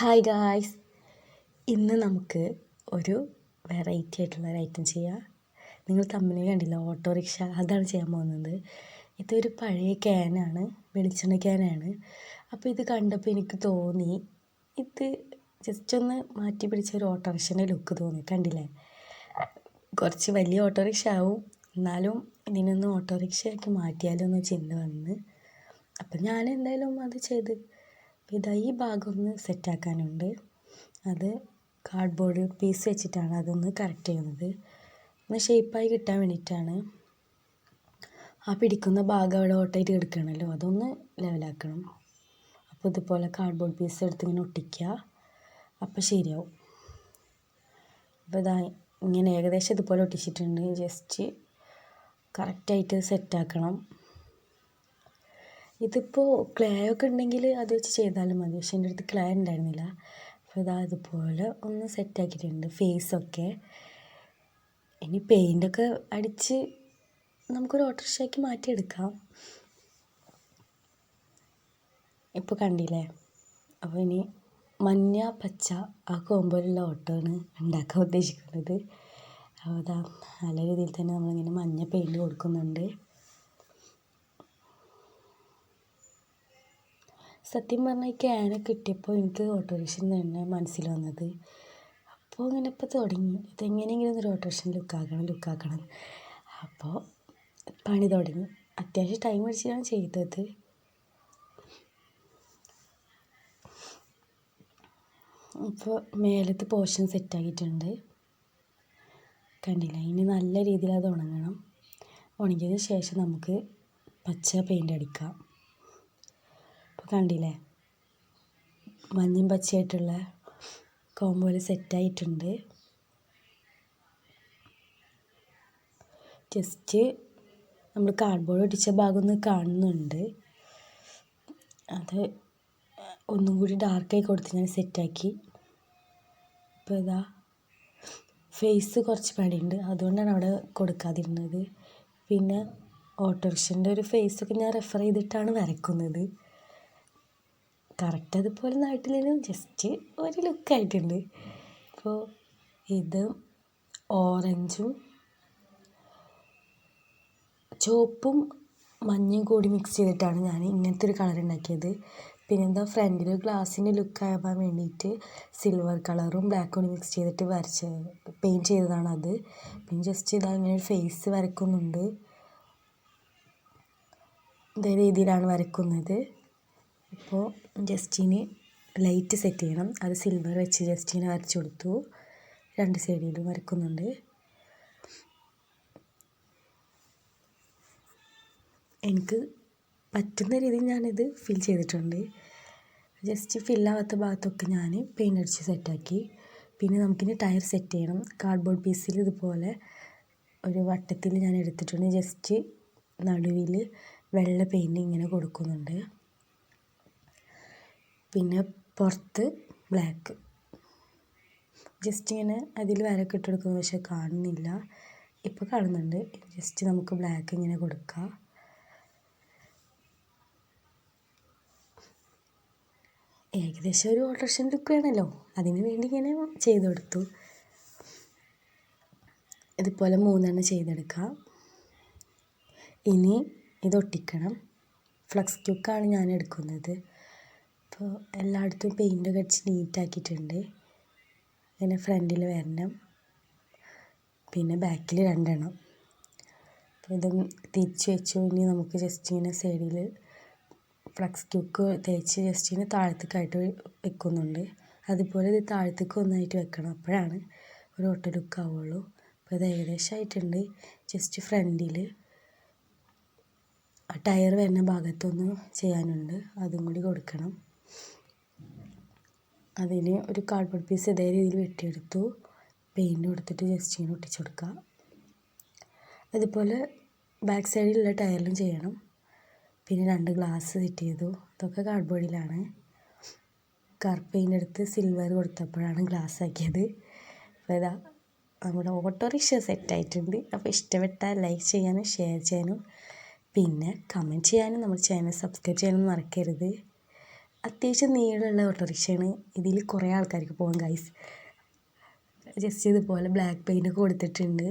Hi guys ഇന്ന് നമുക്ക് ഒരു വെറൈറ്റി ആയിട്ടുള്ള ഒരു ഐറ്റം ചെയ്യാം. നിങ്ങൾ തമ്മിൽ കണ്ടില്ല ഓട്ടോറിക്ഷ അതാണ് ചെയ്യാൻ പോകുന്നത്. ഇതൊരു പഴയ ക്യാനാണ് വെളിച്ചെണ്ണ ക്യാനാണ് അപ്പോൾ ഇത് കണ്ടപ്പോൾ എനിക്ക് തോന്നി ഇത് ജസ്റ്റ് ഒന്ന് മാറ്റി പിടിച്ച ഒരു ഓട്ടോറിക്ഷന്റെ ലുക്ക് തോന്നി. കണ്ടില്ലേ? കുറച്ച് വലിയ ഓട്ടോറിക്ഷ ആവും. എന്നാലും ഇതിനൊന്ന് ഓട്ടോറിക്ഷയാക്കി മാറ്റിയാലോ എന്ന് ചിന്ത വന്ന്. അപ്പം ഞാൻ എന്തായാലും അത് ചെയ്ത് ഇതാ ഈ ഭാഗം ഒന്ന് സെറ്റാക്കാനുണ്ട്. അത് കാർഡ്ബോർഡ് പീസ് വെച്ചിട്ടാണ് അതൊന്ന് കറക്റ്റ് ചെയ്യുന്നത്. ഒന്ന് ഷേപ്പായി കിട്ടാൻ വേണ്ടിയിട്ടാണ്. ആ പിടിക്കുന്ന ഭാഗം അവിടെ ഓട്ടായിട്ട് എടുക്കണമല്ലോ അതൊന്ന് ലെവലാക്കണം അപ്പോൾ ഇതുപോലെ കാർഡ്ബോർഡ് പീസ് എടുത്ത് ഇങ്ങനെ ഒട്ടിക്കുക. അപ്പോൾ ശരിയാവും. അപ്പോൾ ഇതാ ഇങ്ങനെ ഏകദേശം ഇതുപോലെ ഒട്ടിച്ചിട്ടുണ്ട്. ജസ്റ്റ് കറക്റ്റായിട്ട് സെറ്റാക്കണം ഇതിപ്പോൾ ഒക്കെ ഉണ്ടെങ്കിൽ അത് വെച്ച് ചെയ്താലും മതി. പക്ഷേ എന്റെ അടുത്ത് ക്ലേ ഉണ്ടായിരുന്നില്ല അപ്പോൾ ഇതാ ഇതുപോലെ ഒന്ന് സെറ്റാക്കിയിട്ടുണ്ട് ഫേസൊക്കെ ഇനി പെയിന്റൊക്കെ അടിച്ച് നമുക്കൊരു ഓട്ടോറിക്ഷയ്ക്ക് മാറ്റിയെടുക്കാം. ഇപ്പോൾ കണ്ടില്ലേ? അപ്പോൾ ഇനി മഞ്ഞ പച്ച ആ കോമ്പോലുള്ള ഓട്ടോയാണ് ഉണ്ടാക്കാൻ ഉദ്ദേശിക്കുന്നത്. അപ്പോൾ അതാ നല്ല രീതിയിൽ തന്നെ നമ്മളിങ്ങനെ മഞ്ഞ പെയിന്റ് കൊടുക്കുന്നുണ്ട്. സത്യം പറഞ്ഞാൽ ഈ ക്യാന കിട്ടിയപ്പോൾ എനിക്ക് ഓട്ടോറിക്ഷ തന്നെ മനസ്സിൽ വന്നത്. അപ്പോൾ ഇങ്ങനെ ഇപ്പോൾ തുടങ്ങി. ഇതെങ്ങനെയെങ്കിലും ഒരു ഓട്ടോറിക്ഷ ലുക്കാക്കണം ലുക്കാക്കണം. അപ്പോൾ പണി തുടങ്ങി. അത്യാവശ്യം ടൈം അടിച്ചിട്ടാണ് ചെയ്തത്. ഇപ്പോൾ മേലത്തെ പോർഷൻ സെറ്റാക്കിയിട്ടുണ്ട് കണ്ടില്ല? ഇനി നല്ല രീതിയിൽ അത് ഉണങ്ങണം. ഉണങ്ങിയതിന് ശേഷം നമുക്ക് പച്ച പെയിന്റ് അടിക്കാം. കണ്ടില്ലേ? മഞ്ഞയും പച്ചയായിട്ടുള്ള കോമ്പോയിൽ സെറ്റായിട്ടുണ്ട് ജസ്റ്റ് നമ്മൾ കാർഡ്ബോർഡ് ഒട്ടിച്ച ഭാഗം കാണുന്നുണ്ട്. അത് ഒന്നും കൂടി ഡാർക്കായി കൊടുത്ത് ഞാൻ സെറ്റാക്കി ഇപ്പോൾ ഇതാ ഫേസ് കുറച്ച് പണിയുണ്ട്. അതുകൊണ്ടാണ് അവിടെ കൊടുക്കാതിരുന്നത്. പിന്നെ ഓട്ടോറിക്ഷന്റെ ഒരു ഫേസൊക്കെ ഞാൻ റെഫർ ചെയ്തിട്ടാണ് വരയ്ക്കുന്നത്. കറക്റ്റ് അതുപോലെ നാട്ടിലും ജസ്റ്റ് ഒരു ലുക്കായിട്ടുണ്ട് അപ്പോൾ ഇത് ഓറഞ്ചും ചുവപ്പും മഞ്ഞയും കൂടി മിക്സ് ചെയ്തിട്ടാണ് ഞാൻ ഇങ്ങനത്തെ ഒരു കളർ ഉണ്ടാക്കിയത്. പിന്നെ എന്താ ഫ്രണ്ടിൽ ഗ്ലാസ്സിന്റെ ലുക്ക് ആവാൻ വേണ്ടിയിട്ട് സിൽവർ കളറും ബ്ലാക്കും കൂടി മിക്സ് ചെയ്തിട്ട് വരച്ച് പെയിന്റ് ചെയ്തതാണ് അത്. പിന്നെ ജസ്റ്റ് ഇതാ ഇങ്ങനെ ഒരു ഫേസ് വരക്കുന്നുണ്ട്. ഇതേ രീതിയിലാണ് വരക്കുന്നത്. ഇപ്പോൾ ജസ്റ്റിന് ലൈറ്റ് സെറ്റ് ചെയ്യണം. അത് സിൽവർ വെച്ച് ജസ്റ്റിന് വരച്ചു കൊടുത്തു. രണ്ട് സൈഡിലും വരക്കുന്നുണ്ട്. എനിക്ക് പറ്റുന്ന രീതിയിൽ ഞാനിത് ഫിൽ ചെയ്തിട്ടുണ്ട്. ജസ്റ്റ് ഫില്ലാവാത്ത ഭാഗത്തൊക്കെ ഞാൻ പെയിന്റ് അടിച്ച് സെറ്റാക്കി പിന്നെ നമുക്കിനി ടയർ സെറ്റ് ചെയ്യണം. കാർഡ്ബോർഡ് പീസിൽ ഇതുപോലെ ഒരു വട്ടത്തിൽ ഞാൻ എടുത്തിട്ടുണ്ട്. ജസ്റ്റ് നടുവിൽ വെള്ള പെയിന്റ് ഇങ്ങനെ കൊടുക്കുന്നുണ്ട്. പിന്നെ പുറത്ത് ബ്ലാക്ക് ജസ്റ്റ് ഇങ്ങനെ അതിൽ വരയൊക്കെ ഇട്ട് കൊടുക്കുന്നു പക്ഷെ കാണുന്നില്ല. ഇപ്പോൾ കാണുന്നുണ്ട്. ജസ്റ്റ് നമുക്ക് ബ്ലാക്ക് ഇങ്ങനെ കൊടുക്കാം. ഏകദേശം ഒരു ഓൾട്രേഷൻ ലുക്ക് വേണമല്ലോ അതിന് വേണ്ടി ഇങ്ങനെ ചെയ്ത് കൊടുത്തു. ഇതുപോലെ മൂന്നെണ്ണം ചെയ്തെടുക്കാം. ഇനി ഇത് ഒട്ടിക്കണം. ഫ്ലക്സ് ക്യൂക്കാണ് ഞാൻ എടുക്കുന്നത്. അപ്പോൾ എല്ലായിടത്തും പെയിന്റൊക്കെ അടിച്ച് നീറ്റാക്കിയിട്ടുണ്ട് പിന്നെ ഫ്രണ്ടിൽ വരണം. പിന്നെ ബാക്കിൽ രണ്ടെണ്ണം. അപ്പോൾ ഇതും തിരിച്ച് വെച്ചു. ഇനി നമുക്ക് ജസ്റ്റ് ഇങ്ങനെ സൈഡിൽ ഫ്ലക്സ് ക്യൂക്ക് തേച്ച് ജസ്റ്റ് ഇങ്ങനെ താഴത്തേക്കായിട്ട് വെക്കുന്നുണ്ട്. അതുപോലെ ഇത് താഴത്തേക്ക് ഒന്നായിട്ട് വെക്കണം. അപ്പോഴാണ് ഒരു ഓട്ടോ ലുക്ക് ആവുള്ളൂ. അപ്പോൾ ഇത് ഏകദേശം ആയിട്ടുണ്ട്. ജസ്റ്റ് ഫ്രണ്ടിൽ ആ ടയർ വരുന്ന ഭാഗത്തൊന്ന് ചെയ്യാനുണ്ട്. അതും കൂടി കൊടുക്കണം. അതിന് ഒരു കാർഡ്ബോർഡ് പീസ് ഇതേ രീതിയിൽ വെട്ടിയെടുത്തു. പെയിന്റ് കൊടുത്തിട്ട് ജസ്റ്റ് ഇങ്ങനെ ഒട്ടിച്ചു കൊടുക്കുക അതുപോലെ ബാക്ക് സൈഡിലുള്ള ടയറിലും ചെയ്യണം. പിന്നെ രണ്ട് ഗ്ലാസ് സെറ്റ് ചെയ്തു. ഇതൊക്കെ കാർഡ്ബോർഡിലാണ് കറുപ്പ് പെയിന്റ് എടുത്ത് സിൽവർ കൊടുത്തപ്പോഴാണ് ഗ്ലാസ് ആക്കിയത്. അപ്പോൾ ഇതാ നമ്മുടെ ഓട്ടോറിക്ഷ സെറ്റായിട്ടുണ്ട് അപ്പോൾ ഇഷ്ടപ്പെട്ടാൽ ലൈക്ക് ചെയ്യാനും ഷെയർ ചെയ്യാനും പിന്നെ കമന്റ് ചെയ്യാനും നമ്മുടെ ചാനൽ സബ്സ്ക്രൈബ് ചെയ്യാനും മറക്കരുത്. അത്യാവശ്യം നീളമുള്ള ഓട്ടോറിക്ഷയാണ്. ഇതിൽ കുറേ ആൾക്കാർക്ക് പോകാം ഗൈസ് ജസ്റ്റ് ഇതുപോലെ ബ്ലാക്ക് പെയിന്റ് കൊടുത്തിട്ടുണ്ട്.